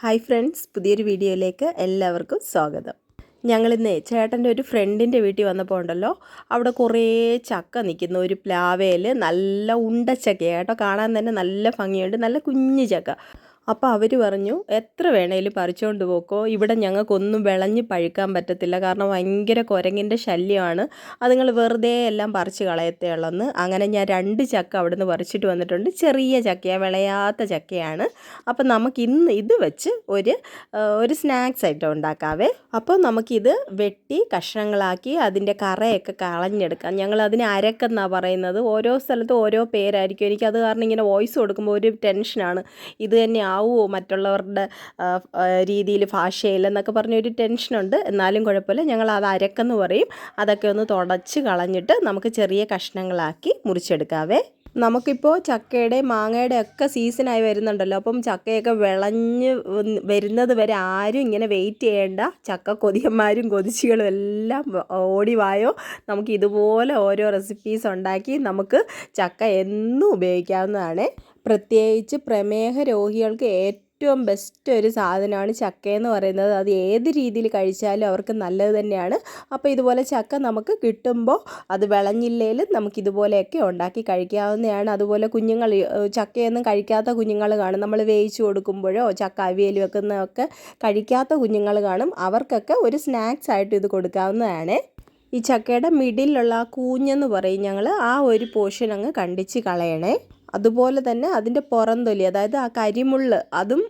Hi friends പുതിയൊരു വീഡിയോയിലേക്ക് എല്ലാവർക്കും സ്വാഗതം. ഞങ്ങളിന്ന് ചേട്ടന്റെ ഒരു ഫ്രണ്ടിന്റെ വീട്ടിൽ വന്നപ്പോൾ ഉണ്ടല്ലോ അവിടെ കുറേ ചക്ക നിൽക്കുന്ന. ഒരു പ്ലാവയിൽ നല്ല ഉണ്ട കേട്ടോ കാണാൻ തന്നെ നല്ല ഭംഗിയുണ്ട്. നല്ല കുഞ്ഞു ചക്ക. അപ്പോൾ അവർ പറഞ്ഞു എത്ര വേണേലും പറിച്ചുകൊണ്ട് പോക്കോ. ഇവിടെ ഞങ്ങൾക്കൊന്നും വിളഞ്ഞ് പഴുക്കാൻ പറ്റത്തില്ല. കാരണം ഭയങ്കര കുരങ്ങിന്റെ ശല്യമാണ്. അത് നിങ്ങൾ വെറുതെ എല്ലാം പറിച്ച് കളയത്തേയുള്ളെന്ന് അങ്ങനെ ഞാൻ രണ്ട് ചക്ക അവിടുന്ന് പറിച്ചിട്ട് വന്നിട്ടുണ്ട്. ചെറിയ ചക്കയാണ് വിളയാത്ത ചക്കയാണ്. അപ്പോൾ നമുക്ക് ഇന്ന് ഇത് വെച്ച് ഒരു ഒരു സ്നാക്സ് ഐറ്റം ഉണ്ടാക്കാവേ. അപ്പോൾ നമുക്കിത് വെട്ടി കഷ്ണങ്ങളാക്കി അതിന്റെ കറയൊക്കെ കളഞ്ഞെടുക്കാം. ഞങ്ങൾ അതിന് അരക്കെന്നാണ് പറയുന്നത്. ഓരോ സ്ഥലത്തും ഓരോ പേരായിരിക്കും. എനിക്കത് കാരണം ഇങ്ങനെ വോയിസ് കൊടുക്കുമ്പോൾ ഒരു ടെൻഷനാണ്. ഇത് തന്നെ ആവുമോ മറ്റുള്ളവരുടെ രീതിയിൽ ഭാഷയിൽ എന്നൊക്കെ പറഞ്ഞൊരു ടെൻഷനുണ്ട്. എന്നാലും കുഴപ്പമില്ല. ഞങ്ങൾ അത് അരക്കെന്ന് പറയും. അതൊക്കെ ഒന്ന് തുടച്ച് കളഞ്ഞിട്ട് നമുക്ക് ചെറിയ കഷ്ണങ്ങളാക്കി മുറിച്ചെടുക്കാവേ. നമുക്കിപ്പോൾ ചക്കയുടെ മാങ്ങയുടെ ഒക്കെ സീസണായി വരുന്നുണ്ടല്ലോ. അപ്പം ചക്കയൊക്കെ വിളഞ്ഞ് വരുന്നത് വരെ ആരും ഇങ്ങനെ വെയിറ്റ് ചെയ്യേണ്ട. ചക്ക കൊതിയന്മാരും കൊതിച്ചികളും എല്ലാം ഓടി വായോ. നമുക്ക് ഇതുപോലെ ഓരോ റെസിപ്പീസ് ഉണ്ടാക്കി നമുക്ക് ചക്ക എന്നും ഉപയോഗിക്കാവുന്നതാണ്. പ്രത്യേകിച്ച് പ്രമേഹ രോഗികൾക്ക് ഏറ്റവും ബെസ്റ്റ് ഒരു സാധനമാണ് ചക്ക എന്ന് പറയുന്നത്. അത് ഏത് രീതിയിൽ കഴിച്ചാലും അവർക്ക് നല്ലത് തന്നെയാണ്. അപ്പോൾ ഇതുപോലെ ചക്ക നമുക്ക് കിട്ടുമ്പോൾ അത് വിളഞ്ഞില്ലേലും നമുക്ക് ഇതുപോലെയൊക്കെ ഉണ്ടാക്കി കഴിക്കാവുന്നതാണ്. അതുപോലെ കുഞ്ഞുങ്ങൾ ചക്കയൊന്നും കഴിക്കാത്ത കുഞ്ഞുങ്ങൾ കാണും. നമ്മൾ വേവിച്ച് കൊടുക്കുമ്പോഴോ ചക്ക അവിയൽ വെക്കുന്നതൊക്കെ കഴിക്കാത്ത കുഞ്ഞുങ്ങൾ കാണും. അവർക്കൊക്കെ ഒരു സ്നാക്സ് ആയിട്ട് ഇത് കൊടുക്കാവുന്നതാണ്. ഈ ചക്കയുടെ മിഡിലുള്ള ആ കൂഞ്ഞെന്ന് പറയും ഞങ്ങൾ ആ ഒരു പോർഷൻ അങ്ങ് കണ്ടിച്ച് കളയണേ. അതുപോലെ തന്നെ അതിന്റെ പുറന്തൊലി അതായത് ആ കരിമുള്ള് അതും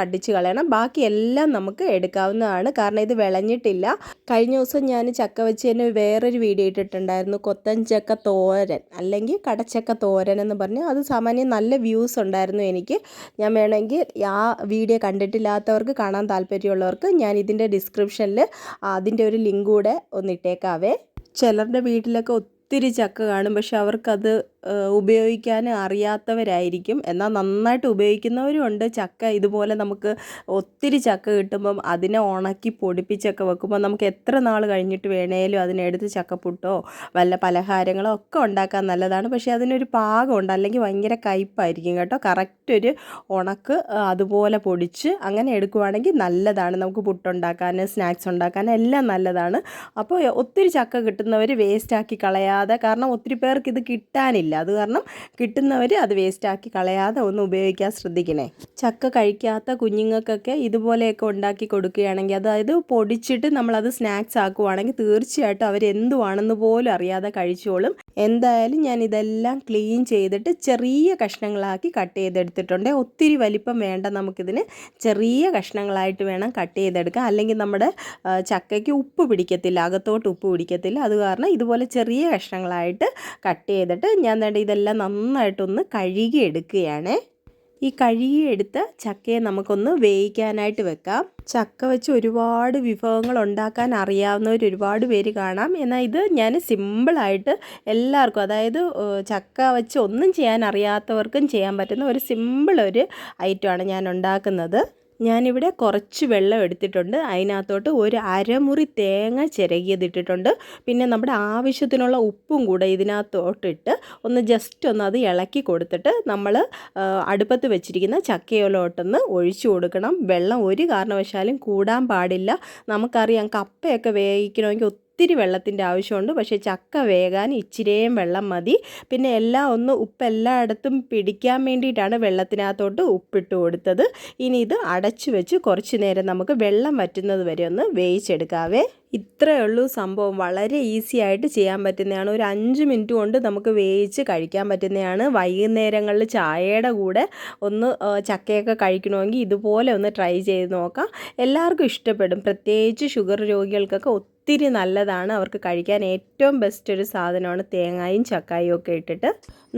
കടിച്ചു കളയണം. ബാക്കി എല്ലാം നമുക്ക് എടുക്കാവുന്നതാണ്. കാരണം ഇത് വിളഞ്ഞിട്ടില്ല. കഴിഞ്ഞ ദിവസം ഞാൻ ചക്ക വെച്ച് തന്നെ വേറൊരു വീഡിയോ ഇട്ടിട്ടുണ്ടായിരുന്നു. കൊത്തൻ ചക്ക തോരൻ അല്ലെങ്കിൽ കടച്ചക്ക തോരൻ എന്ന് പറഞ്ഞ്. അത് സാമാന്യം നല്ല വ്യൂസ് ഉണ്ടായിരുന്നു എനിക്ക്. ഞാൻ വേണമെങ്കിൽ ആ വീഡിയോ കണ്ടിട്ടില്ലാത്തവർക്ക് കാണാൻ താല്പര്യമുള്ളവർക്ക് ഞാൻ ഇതിന്റെ ഡിസ്ക്രിപ്ഷനിൽ അതിന്റെ ഒരു ലിങ്ക് കൂടെ ഒന്ന് ഇട്ടേക്കാവേ. ചിലരുടെ വീട്ടിലൊക്കെ ഒത്തിരി ചക്ക കാണും. പക്ഷെ അവർക്കത് ഉപയോഗിക്കാൻ അറിയാത്തവരായിരിക്കും. എന്നാൽ നന്നായിട്ട് ഉപയോഗിക്കുന്നവരും ഉണ്ട്. ചക്ക ഇതുപോലെ നമുക്ക് ഒത്തിരി ചക്ക കിട്ടുമ്പം അതിനെ ഉണക്കി പൊടിപ്പിച്ചൊക്കെ വെക്കുമ്പോൾ നമുക്ക് എത്ര നാൾ കഴിഞ്ഞിട്ട് വേണേലും അതിനെടുത്ത് ചക്കപ്പുട്ടോ വല്ല പലഹാരങ്ങളോ ഒക്കെ ഉണ്ടാക്കാൻ നല്ലതാണ്. പക്ഷേ അതിനൊരു പാകമുണ്ട്. അല്ലെങ്കിൽ ഭയങ്കര കയ്പായിരിക്കും കേട്ടോ. കറക്റ്റ് ഒരു ഉണക്ക് അതുപോലെ പൊടിച്ച് അങ്ങനെ എടുക്കുവാണെങ്കിൽ നല്ലതാണ്. നമുക്ക് പുട്ടുണ്ടാക്കാൻ സ്നാക്സ് ഉണ്ടാക്കാൻ എല്ലാം നല്ലതാണ്. അപ്പോൾ ഒത്തിരി ചക്ക കിട്ടുന്നവർ വേസ്റ്റാക്കി കളയാതെ കാരണം ഒത്തിരി പേർക്ക് ഇത് കിട്ടാനില്ല. അത് കാരണം കിട്ടുന്നവർ അത് വേസ്റ്റാക്കി കളയാതെ ഒന്ന് ഉപയോഗിക്കാൻ ശ്രദ്ധിക്കണേ. ചക്ക കഴിക്കാത്ത കുഞ്ഞുങ്ങൾക്കൊക്കെ ഇതുപോലെയൊക്കെ ഉണ്ടാക്കി കൊടുക്കുകയാണെങ്കിൽ അതായത് പൊടിച്ചിട്ട് നമ്മളത് സ്നാക്സ് ആക്കുവാണെങ്കിൽ തീർച്ചയായിട്ടും അവർ എന്തുവാണെന്ന് പോലും അറിയാതെ കഴിച്ചോളും. എന്തായാലും ഞാൻ ഇതെല്ലാം ക്ലീൻ ചെയ്തിട്ട് ചെറിയ കഷ്ണങ്ങളാക്കി കട്ട് ചെയ്തെടുത്തിട്ടുണ്ട്. ഒത്തിരി വലിപ്പം വേണ്ട നമുക്കിതിന് ചെറിയ കഷ്ണങ്ങളായിട്ട് വേണം കട്ട് ചെയ്തെടുക്കാം അല്ലെങ്കിൽ നമ്മുടെ ചക്കയ്ക്ക് ഉപ്പ് പിടിക്കത്തില്ല. അകത്തോട്ട് ഉപ്പ് പിടിക്കത്തില്ല. അത് കാരണം ഇതുപോലെ ചെറിയ കഷ്ണങ്ങളായിട്ട് കട്ട് ചെയ്തിട്ട് ഞാൻ വേണ്ട ഇതെല്ലാം നന്നായിട്ടൊന്ന് കഴുകി എടുക്കുകയാണ് ഈ കഴുകിയെടുത്ത ചക്കയെ നമുക്കൊന്ന് വേവിക്കാനായിട്ട് വെക്കാം. ചക്ക വെച്ച് ഒരുപാട് വിഭവങ്ങൾ ഉണ്ടാക്കാൻ അറിയാവുന്നവർ ഒരുപാട് പേര് കാണാം. എന്നാൽ ഇത് ഞാൻ സിമ്പിളായിട്ട് എല്ലാവർക്കും അതായത് ചക്ക വെച്ച് ഒന്നും ചെയ്യാൻ അറിയാത്തവർക്കും ചെയ്യാൻ പറ്റുന്ന ഒരു സിമ്പിൾ ഒരു ഐറ്റമാണ് ഞാൻ ഉണ്ടാക്കുന്നത്. ഞാനിവിടെ കുറച്ച് വെള്ളം എടുത്തിട്ടുണ്ട്. അതിനകത്തോട്ട് ഒരു അരമുറി തേങ്ങ ചിരകിയതിട്ടിട്ടുണ്ട് പിന്നെ നമ്മുടെ ആവശ്യത്തിനുള്ള ഉപ്പും കൂടെ ഇതിനകത്തോട്ടിട്ട് ഒന്ന് ജസ്റ്റ് ഒന്ന് അത് ഇളക്കി കൊടുത്തിട്ട് നമ്മൾ അടുപ്പത്ത് വെച്ചിരിക്കുന്ന ചക്കയിലോട്ടൊന്ന് ഒഴിച്ചു കൊടുക്കണം. വെള്ളം ഒരു കാരണവശാലും കൂടാൻ പാടില്ല. നമുക്കറിയാം കപ്പയൊക്കെ വേവിക്കണമെങ്കിൽ ഒത്തിരി വെള്ളത്തിന്റെ ആവശ്യമുണ്ട്. പക്ഷേ ചക്ക വേകാൻ ഇച്ചിരിയും വെള്ളം മതി. പിന്നെ എല്ലാം ഒന്ന് ഉപ്പ് എല്ലായിടത്തും പിടിക്കാൻ വേണ്ടിയിട്ടാണ് വെള്ളത്തിനകത്തോട്ട് ഉപ്പിട്ട് കൊടുത്തത്. ഇനി ഇത് അടച്ചു വെച്ച് കുറച്ച് നേരം നമുക്ക് വെള്ളം വറ്റുന്നത് വരെ ഒന്ന് വേവിച്ചെടുക്കാവേ. ഇത്രയേ ഉള്ളൂ സംഭവം. വളരെ ഈസി ആയിട്ട് ചെയ്യാൻ പറ്റുന്നതാണ്. ഒരു അഞ്ച് മിനിറ്റ് കൊണ്ട് നമുക്ക് വേവിച്ച് കഴിക്കാൻ പറ്റുന്നതാണ്. വൈകുന്നേരങ്ങളിൽ ചായയുടെ കൂടെ ഒന്ന് ചക്കയൊക്കെ കഴിക്കണമെങ്കിൽ ഇതുപോലെ ഒന്ന് ട്രൈ ചെയ്ത് നോക്കാം. എല്ലാവർക്കും ഇഷ്ടപ്പെടും. പ്രത്യേകിച്ച് ഷുഗർ രോഗികൾക്കൊക്കെ ഒത്തിരി നല്ലതാണ്. അവർക്ക് കഴിക്കാൻ ഏറ്റവും ബെസ്റ്റ് ഒരു സാധനമാണ് തേങ്ങായും ചക്കായും ഒക്കെ ഇട്ടിട്ട്.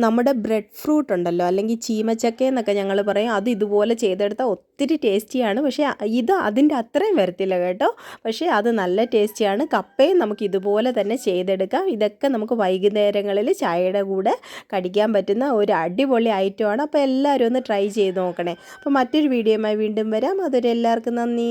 നമ്മുടെ ബ്രെഡ് ഫ്രൂട്ട് ഉണ്ടല്ലോ അല്ലെങ്കിൽ ചീമച്ചക്ക എന്നൊക്കെ ഞങ്ങൾ പറയും. അത് ഇതുപോലെ ചെയ്തെടുത്താൽ ഒത്തിരി ടേസ്റ്റിയാണ് പക്ഷേ ഇത് അതിന്റെ അത്രയും വരത്തില്ല കേട്ടോ. പക്ഷേ അത് നല്ല ടേസ്റ്റിയാണ് കപ്പയും നമുക്ക് ഇതുപോലെ തന്നെ ചെയ്തെടുക്കാം. ഇതൊക്കെ നമുക്ക് വൈകുന്നേരങ്ങളിൽ ചായയുടെ കൂടെ കടിക്കാൻ പറ്റുന്ന ഒരു അടിപൊളി ഐറ്റമാണ് അപ്പോൾ എല്ലാവരും ഒന്ന് ട്രൈ ചെയ്ത് നോക്കണേ. അപ്പോൾ മറ്റൊരു വീഡിയോയുമായി വീണ്ടും വരാം. അതൊരു എല്ലാവർക്കും നന്ദി.